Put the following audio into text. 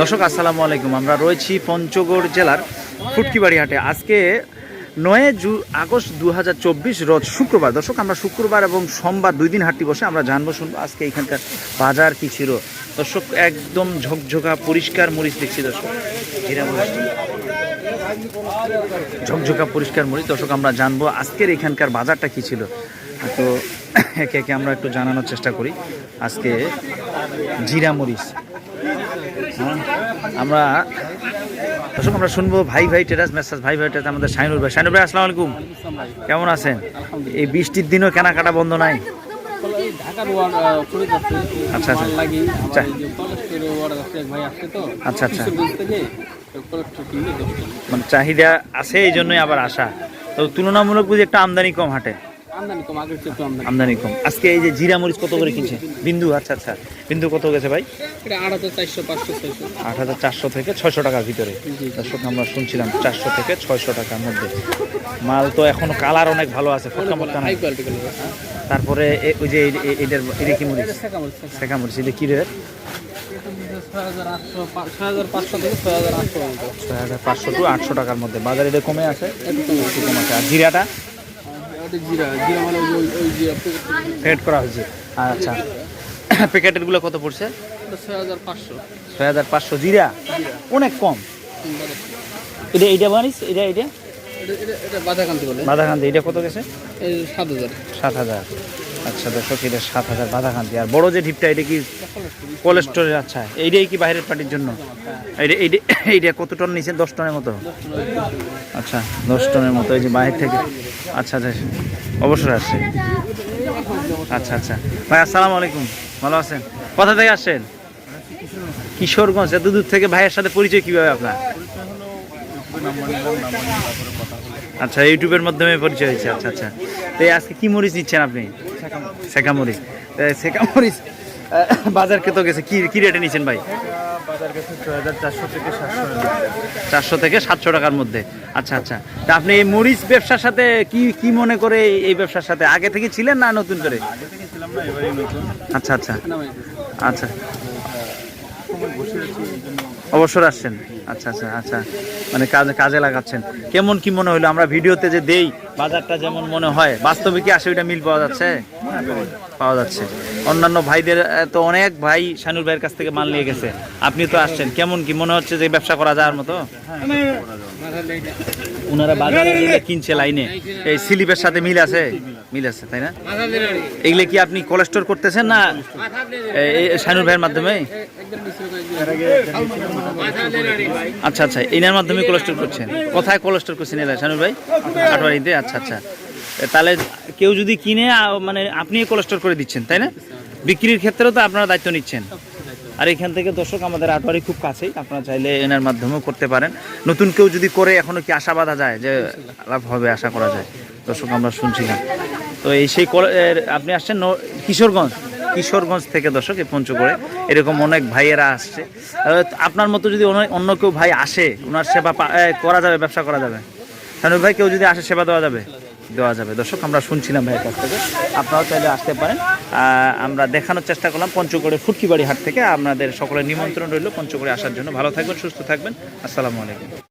দর্শক, আসসালামু আলাইকুম। আমরা রয়েছি পঞ্চগড় জেলার ফুটকিবাড়ি হাটে। আজকে নয় জু, আগস্ট দু হাজার চব্বিশ রোজ শুক্রবার। দর্শক, আমরা শুক্রবার এবং সোমবার দুই দিন হাটটি বসে আমরা জানব, শুনব আজকে এখানকার বাজার কি ছিল। দর্শক, একদম ঝকঝকা, পরিষ্কার মরিচ দেখছি দর্শক। জিরা মরিচ। ঝকঝকা, পরিষ্কার মরিচ। দর্শক, আমরা জানব আজকের এখানকার বাজারটা কি ছিল। তো একে একে আমরা একটু জানানোর চেষ্টা করি। আজকে জিরা মরিচ। আমরা দর্শক আমরা শুনব ভাই ভাই টেরাস মেসাজ ভাই ভাই টেরাস আমাদের শাইনুর ভাই। শাইনুর ভাই আসসালামু আলাইকুম। কেমন আছেন? এই বৃষ্টির দিনও কেনাকাটা বন্ধ নাই। আচ্ছা, আচ্ছা। আচ্ছা। আচ্ছা, আচ্ছা। মানে চাহিদা আছে এই জন্যই আবার আসা। তো তুলনামূলক বুঝি একটা আমদানি কম হাটে। আমদানি কম আজকে এই যে জিরা মরিচ কত করে কিনছে? বিন্দু আচ্ছা আচ্ছা। বিন্দু কত গেছে ভাই? আট হাজার চারশো থেকে ছয়শো টাকার ভিতরে। দর্শক আমরা শুনছিলাম চারশো থেকে ছয়শো টাকার মধ্যে। মাল তো এখনও কালার অনেক ভালো আছে ফটকা ফটকা নাই। তারপরে ওই যে এটার এটা কি মরিচ? শেখা মরিচ এটা কি রেট? ছয় হাজার পাঁচশো টু আটশো টাকার মধ্যে। বাজারে এটা কম আছে। আর জিরাটা? জিরা মানে করা হয়েছে। আচ্ছা। প্যাকেটেরগুলো কত পড়ছে? ছয় হাজার পাঁচশো। ছয় হাজার পাঁচশো জিরা? অনেক কম। এটা এটা এটা এটা এটা- বাধাকান্তি এটা কত গেছে? এই সাত হাজার। সাত হাজার। আচ্ছা দর্শক এটা সাত হাজার বাধাকান্তি আর বড় যে ঢিপটা এটা কি কোলেস্টোরের আচ্ছা। এইটাই কি বাইরের পার্টির জন্য? এইটা কত টন নিচে দশ টনের মতো? আচ্ছা দশ টনের মতো এই যে বাইরে থেকে। আচ্ছা আচ্ছা অবসর আসছে। আচ্ছা আচ্ছা। ভাই আসসালামু আলাইকুম। ভালো আছেন? কোথা থেকে আসছেন? কিশোরগঞ্জ। এত দূর থেকে ভাইয়ের সাথে পরিচয় কীভাবে আপনার? আচ্ছা ইউটিউবের মাধ্যমে পরিচয় হয়েছে। আচ্ছা আচ্ছা। তো আজকে কি মরিচ নিচ্ছেন আপনি? শেখা মরিচ শেখা মরিচ বাজার কত গেছে? কি কি রেটে নিচ্ছেন ভাই? চারশো থেকে সাতশো টাকার মধ্যে। আচ্ছা আচ্ছা। তা আপনি এই মরিচ ব্যবসার সাথে কি কি মনে করে এই- ব্যবসার সাথে? আগে থেকে ছিলেন না নতুন করে? আচ্ছা আচ্ছা। আচ্ছা। অবসর আসছেন। আচ্ছা আচ্ছা আচ্ছা। মানে কাজে কাজে লাগাচ্ছেন। কেমন কি মনে হলো? আমরা ভিডিওতে যে দেই বাজারটা যেমন মনে হয়, বাস্তবে কি আসে ওইটা মিল পাওয়া যাচ্ছে? পাওয়া যাচ্ছে। অন্যান্য ভাইদের তো অনেক ভাই শানুর ভাইয়ের কাছ থেকে মাল নিয়ে গেছে। আপনি তো আসছেন। কেমন কি মনে হচ্ছে যে ব্যবসা করা যাওয়ার মতো? ওনারা বাজারে কিনছে লাইনে। এই স্লিপের সাথে মিল আছে? মিল আছে, তাই না? এগুলো কি আপনি কোলেস্টোর করতেছেন না শানুর ভাইয়ের মাধ্যমে? আচ্ছা আচ্ছা এনার মাধ্যমে কোলেস্টোর করছেন। কোথায় কোলেস্টোর করছেন এলা শানুর ভাই? আটবাড়িতে আচ্ছা আচ্ছা। তাহলে কেউ যদি কিনে মানে আপনি কোলেস্টোর করে দিচ্ছেন, তাই না? বিক্রির ক্ষেত্রেও তো আপনারা দায়িত্ব নিচ্ছেন। আর এখান থেকে দর্শক, আমাদের আটবাড়ি খুব কাছেই। আপনারা চাইলে এনার মাধ্যমেও করতে পারেন। নতুন কেউ যদি করে এখনও কি আশা বাঁধা যায় যে লাভ হবে, আশা করা যায়? দর্শক, আমরা শুনছিলাম। তো এই সেই আপনি আসছেন কিশোরগঞ্জ? কিশোরগঞ্জ থেকে দর্শক, এই পঞ্চগড়ে। এরকম অনেক ভাইয়েরা আসছে। আপনার মতো যদি অন্য কেউ ভাই আসে, ওনার সেবা করা যাবে, ব্যবসা করা যাবে? শানুর ভাই, কেউ যদি আসে সেবা দেওয়া যাবে? দেওয়া যাবে। দর্শক, আমরা শুনছিলাম ভাইয়ের কাছ থেকে। আপনারাও চাইলে আসতে পারেন। আমরা দেখানোর চেষ্টা করলাম পঞ্চগড়ে ফুটকিবাড়ি হাট থেকে। আপনাদের সকলের নিমন্ত্রণ রইল পঞ্চগড়ে আসার জন্য। ভালো থাকবেন, সুস্থ থাকবেন। আসসালামু আলাইকুম।